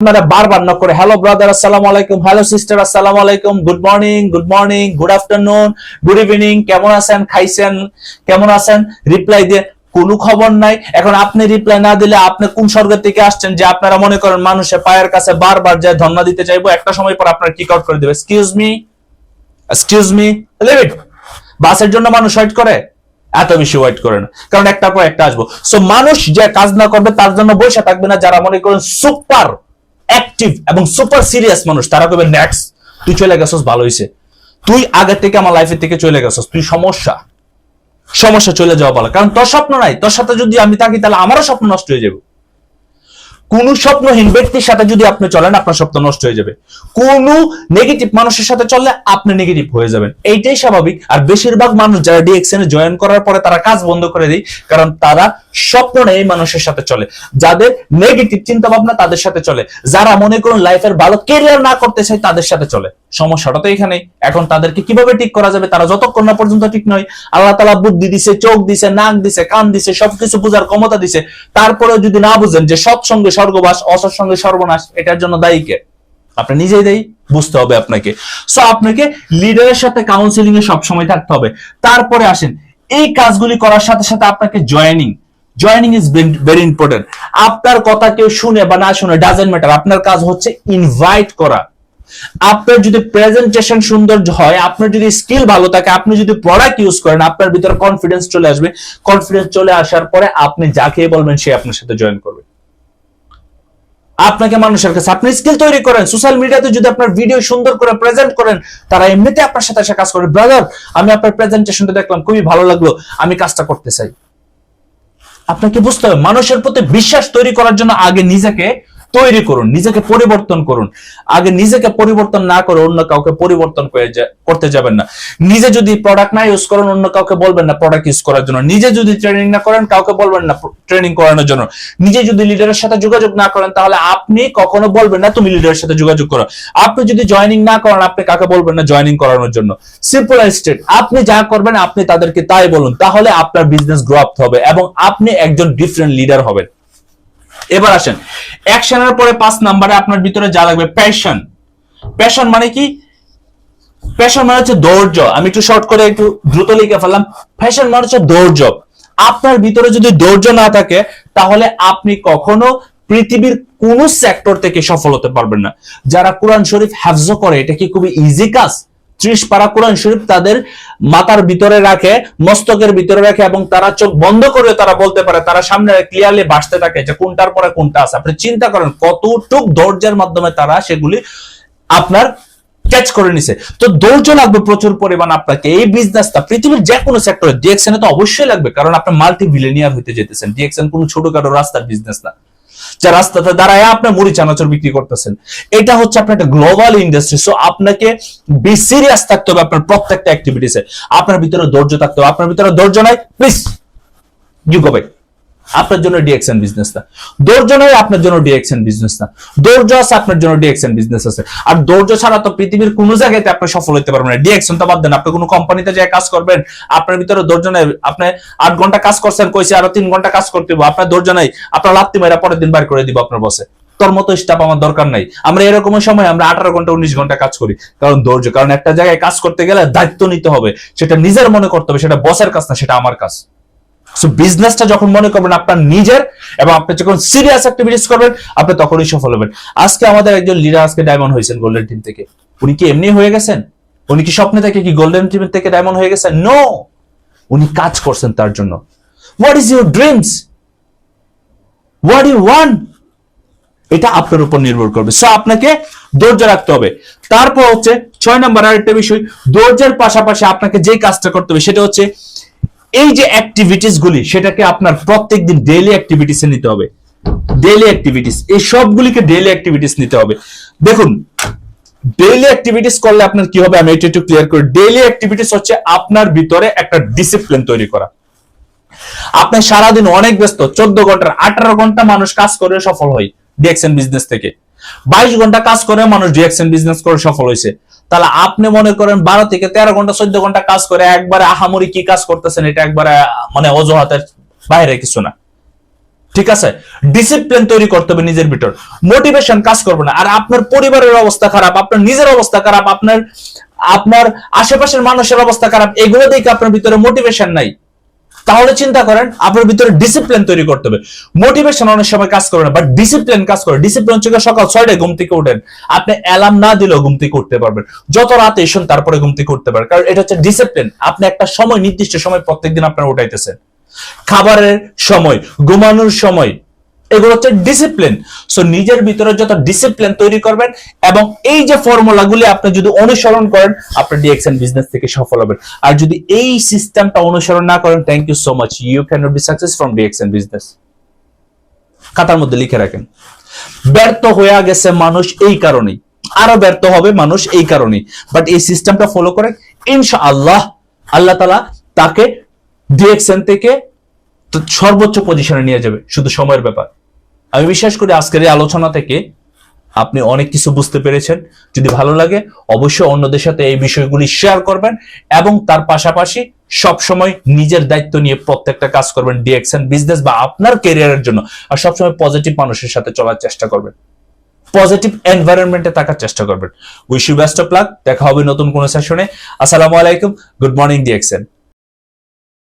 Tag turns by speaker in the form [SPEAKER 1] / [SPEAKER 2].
[SPEAKER 1] আপনারা বারবার না করে হ্যালো ব্রাদার আসসালামু আলাইকুম হ্যালো সিস্টার আসসালামু আলাইকুম good morning good morning good afternoon good evening কেমন আছেন, খাইছেন, কেমন আছেন? রিপ্লাই দিয়ে কোনো খবর নাই। এখন আপনি রিপ্লাই না দিলে আপনি কোন স্বর্গ থেকে আসছেন যে আপনারা মনে করেন মানুষের পায়ের কাছে বারবার যায় ধন্যবাদ দিতে চাইব, একটা সময় পর আপনার কিক আউট করে দেবে। Excuse me excuse me leave it বাসের জন্য মানুষ ওয়েট করে? এত বেশি ওয়েট করে না। কারণ একটা পর একটা আসব। সো মানুষ যে কাজ না করবে তার জন্য বসে থাকবে না। যারা মনে করেন সুপার অ্যাক্টিভ এবং সুপার সিরিয়াস মানুষ, তারা কবে নেক্সট তুই চলে গেছস, ভালো হয়েছে তুই আগের থেকে আমার লাইফের থেকে চলে গেছস, তুই সমস্যা। সমস্যা চলে যাওয়া ভালো। কারণ তোর স্বপ্ন নাই, তোর সাথে যদি আমি থাকি, তাহলে আমারও স্বপ্ন নষ্ট হয়ে যাবে। কোন স্বপ্নহীন ব্যক্তির সাথে যদি আপনি চলেন, আপনার স্বপ্ন নষ্ট হয়ে যাবে। কোন নেগেটিভ মানুষের সাথে চললে আপনি নেগেটিভ হয়ে যাবেন। এইটাই স্বাভাবিক। আর বেশিরভাগ মানুষ যারা ডিএক্সএন জয়েন করার পরে তারা কাজ বন্ধ করে দেয়, কারণ তারা স্বপ্ন নেই মানুষের সাথে চলে। যাদের নেগেটিভ চিন্তা ভাবনা তাদের সাথে চলে। যারা মনে করুন লাইফের ভালো কেরিয়ার না করতে চায় তাদের সাথে চলে। সমস্যাটা তো এখানে এখন তাদেরকে কীভাবে ঠিক করা যাবে তারা যতক্ষণ না পর্যন্ত ঠিক নয়, আল্লাহ তালা বুদ্ধি দিছে, চোখ দিছে, নাক দিছে, কান দিছে, সবকিছু বোঝার ক্ষমতা দিছে। তারপরেও যদি না বুঝেন যে সৎসঙ্গে স্বর্গবাস অসৎসঙ্গে সর্বনাশ, এটার জন্য দায়ী কে? আপনি নিজেই দেই বুঝতে হবে আপনাকে। সো আপনাকে লিডারের সাথে কাউন্সিলিং এ সবসময় থাকতে হবে। তারপরে আসেন, এই কাজগুলি করার সাথে সাথে আপনাকে joining joining is very important আপনার কথা কেউ শুনে বা না শুনে ডাজেন্ট ম্যাটার আপনার কাজ হচ্ছে ইনভাইট করা। আপনার যদি প্রেজেন্টেশন সুন্দর হয়, আপনার যদি স্কিল ভালো থাকে, আপনি যদি প্রোডাক্ট ইউজ করেন, আপনার ভিতরে কনফিডেন্স চলে আসবে। কনফিডেন্স চলে আসার পরে আপনি যাকে বলবেন, সে আপনার সাথে জয়েন করবে। আপনাকে মানুষের কাছে, আপনি স্কিল তৈরি করেন সোশ্যাল মিডিয়াতে যদি আপনার ভিডিও সুন্দর করে প্রেজেন্ট করেন, তারা এমনিতে আপনার সাথে এসে কাজ করে। ব্রাদার আমি আপনার প্রেজেন্টেশনটা দেখলাম, খুবই ভালো লাগল, আমি কাজটা করতে চাই। আপনাকে বুঝতে হবে, মানুষের প্রতি বিশ্বাস তৈরি করার জন্য আগে নিজেকে তৈরি করুন, নিজেকে পরিবর্তন করুন। আগে নিজেকে পরিবর্তন না করে অন্য কাউকে পরিবর্তন করতে যাবেন না। নিজে যদি প্রোডাক্ট না ইউজ করেন, অন্য কাউকে বলবেন না প্রোডাক্ট ইউজ করার জন্য। নিজে যদি ট্রেনিং না করেন, কাউকে বলবেন না ট্রেনিং করানোর জন্য। নিজে যদি লিডারের সাথে যোগাযোগ না করেন, তাহলে আপনি কখনো বলবেন না, তুমি লিডারের সাথে যোগাযোগ করো। আপনি যদি জয়েনিং না করেন, আপনি কাকে বলবেন না জয়েনিং করানোর জন্য? সিম্পল স্টেট আপনি যা করবেন, আপনি তাদেরকে তাই বলুন। তাহলে আপনার বিজনেস গ্রো আপ হবে এবং আপনি একজন ডিফারেন্ট লিডার হবেন। এবার আসেন। অ্যাকশনের পরে পাঁচ নাম্বারে আপনার ভিতরে যা লাগবে প্যাশন প্যাশন মানে কি? প্যাশন মানে হচ্ছে ধৈর্য। আমি একটু শর্ট করে একটু দ্রুত লিখে ফেললাম। ফ্যাশন মানে হচ্ছে ধৈর্য। আপনার ভিতরে যদি ধৈর্য না থাকে, তাহলে আপনি কখনো পৃথিবীর কোন সেক্টর থেকে সফল হতে পারবেন না। যারা কোরআন শরীফ হ্যাফজ করে, এটা কি খুবই ইজি কাজ? ত্রিশ পারা কোরআন শরীফ তাদের মাথার ভিতরে রাখে, মস্তকের ভিতরে রাখে এবং তারা চোখ বন্ধ করে তারা বলতে পারে, তারা সামনে ক্লিয়ারলি ভাসতে থাকে যে কোনটার পরে কোনটা আছে। আপনি চিন্তা করেন কতটুক ধৈর্যের মাধ্যমে তারা সেগুলি আপনার ক্যাচ করে নিছে। তো ধৈর্য লাগবে প্রচুর পরিমাণ আপনাকে। এই বিজনেসটা পৃথিবীর যে কোনো সেক্টরে ডিএক্সএন তো অবশ্যই লাগবে, কারণ আপনি মাল্টি বিলিনিয়ার হইতে যেতেছেন। ডিএক্সএন কোনো ছোটখাটো রাস্তার বিজনেস না। যে রাস্তাতে দাঁড়ায় আপনার মুড়ি, চানাচুর বিক্রি করতেছেন। এটা হচ্ছে আপনার একটা গ্লোবাল ইন্ডাস্ট্রি সো আপনাকে বি সিরিয়াস থাকতে হবে আপনার প্রত্যেকটা অ্যাক্টিভিটিসে আপনার ভিতরে ধৈর্য থাকতে হবে, আপনার ভিতরে ধৈর্য নাই প্লিজ ইউ গো বাই আপনার জন্য ডিএক্সএন বিজনেস না। ধৈর্য নয় আপনার জন্য ডিএক্সএন বিজনেস না। ধৈর্য আছে আপনার জন্য ডিএক্সএন বিজনেস আছে। আর ধৈর্য ছাড়া তো পৃথিবীর কোনো জায়গাতে আপনি সফল হতে পারবেন না। ডিএক্সএন তো বাদ দেন, আপনি কোনো কোম্পানিতে যে কাজ করবেন, আপনার ভিতরে ধৈর্য নাই। আপনি আট ঘণ্টা কাজ করছেন, কইছে আরও তিন ঘণ্টা কাজ করতে হবে আপনার ধৈর্য নাই। আপনার লাত্তি মেরা পরের দিন বার করে দিব আপনার বসে তোর মতো স্টাফ আমার দরকার নাই। আমরা এরকম সময় আমরা আঠারো ঘণ্টা, উনিশ ঘণ্টা কাজ করি। কারণ ধৈর্য, কারণ একটা জায়গায় কাজ করতে গেলে দায়িত্ব নিতে হবে। সেটা নিজের মনে করতে হবে, সেটা বসের কাজ না, সেটা আমার কাজ। সো বিজনেসটা যখন মনে করবেন আপনার নিজের এবং আপনি যখন সিরিয়াস অ্যাক্টিভিটিস করবেন, আপনি তখনই সফল হবেন। আজকে আমাদের একজন লিডার আজকে ডায়মন্ড হয়েছেন গোল্ডেন টিম থেকে। উনি কি এমনি হয়ে গেছেন? উনি কি স্বপ্নে থেকে কি গোল্ডেন টিম থেকে ডায়মন্ড হয়ে গেছেন? নো উনি কাজ করছেন তার জন্য। What is your dreams what you want এটা আপনার উপর নির্ভর করবে। সো আপনাকে ধৈর্য রাখতে হবে। তারপর হচ্ছে, ছয় নম্বর আরেকটা বিষয়, ধৈর্যের পাশাপাশি আপনাকে যে কাজটা করতে হবে, সেটা হচ্ছে এই যে অ্যাক্টিভিটিস গুলি, সেটাকে আপনার প্রত্যেক দিন ডেইলি অ্যাক্টিভিটিসে নিতে হবে। ডেইলি অ্যাক্টিভিটিস এই সবগুলিকে ডেইলি অ্যাক্টিভিটিস নিতে হবে। দেখুন ডেইলি অ্যাক্টিভিটিস করলে আপনার কি হবে? আমি এটা একটু ক্লিয়ার করি ডেইলি অ্যাক্টিভিটিস হচ্ছে আপনার ভিতরে একটা ডিসিপ্লিন তৈরি করা। আপনি সারাদিন অনেক ব্যস্ত, চোদ্দ ঘণ্টার আঠারো ঘণ্টা মানুষ কাজ করে সফল হয়। ডিএক্সএন বিজনেস থেকে। বাইশ ঘণ্টা কাজ করে মানুষ ডিএক্সএন বিজনেস করে সফল হয়েছে। তাহলে আপনি মনে করেন বারো থেকে তেরো ঘণ্টা, চোদ্দ ঘণ্টা কাজ করে একবারে আহামরি কি কাজ করতেছেন এটা একবারে মানে অজুহাতের বাইরে কিছু না। ঠিক আছে? ডিসিপ্লিন তৈরি করতে হবে নিজের ভিতর। মোটিভেশন কাজ করবে না। আর আপনার পরিবারের অবস্থা খারাপ, আপনার নিজের অবস্থা খারাপ, আপনার আপনার আশেপাশের মানুষের অবস্থা খারাপ, এগুলো দেখে আপনার ভিতরে মোটিভেশন নাই। তাহলে চিন্তা করেন, আপনার ভিতরে ডিসিপ্লিন তৈরি করতে হবে। মোটিভেশন অনেক সময় কাজ করে না বাট ডিসিপ্লিন কাজ করে। ডিসিপ্লিন হচ্ছে সকাল ছয়টায় ঘুম থেকে উঠেন। আপনি অ্যালার্ম না দিলেও ঘুম থেকে উঠতে পারবেন। যত রাতে এসেন তারপরে ঘুম থেকে উঠতে পারবেন। কারণ এটা হচ্ছে ডিসিপ্লিন আপনি একটা সময়, নির্দিষ্ট সময় প্রত্যেকদিন আপনার উঠাইতেছেন। খাবারের সময়, ঘুমানোর সময় এগুলো হচ্ছে ডিসিপ্লিন সো নিজের ভিতরে যত ডিসিপ্লিন তৈরি করবেন এবং এই যে ফর্মুলাগুলি আপনি যদি অনুসরণ করেন, আপনি ডিএক্সএন বিজনেস থেকে সফল হবেন। আর যদি এই সিস্টেমটা অনুসরণ না করেন thank you so much you can be success from DXN business খাতার মধ্যে লিখে রাখেন। ব্যর্থ হয়ে গেছে মানুষ এই কারণেই। আরও ব্যর্থ হবে মানুষ এই কারণেই। বাট এই সিস্টেমটা ফলো করে ইনশাআল্লাহ আল্লাহ তালা তাকে ডিএক্সএন থেকে সর্বোচ্চ পজিশনে নিয়ে যাবে। শুধু সময়ের ব্যাপার। আমি বিশ্বাস করি আজকের এই আলোচনা থেকে আপনি অনেক কিছু বুঝতে পেরেছেন। যদি ভালো লাগে, অবশ্যই অন্যদের সাথে এই বিষয়গুলি শেয়ার করবেন এবং তার পাশাপাশি সব সময় নিজের দায়িত্ব নিয়ে প্রত্যেকটা কাজ করবেন ডিএক্সএন বিজনেস বা আপনার ক্যারিয়ারের জন্য। আর সবসময় পজিটিভ মানুষের সাথে চলার চেষ্টা করবেন। পজিটিভ এনভায়রনমেন্টে থাকার চেষ্টা করবেন। Wish you best of luck দেখা হবে নতুন কোনো সেশনে আসসালামু আলাইকুম। Good morning DXN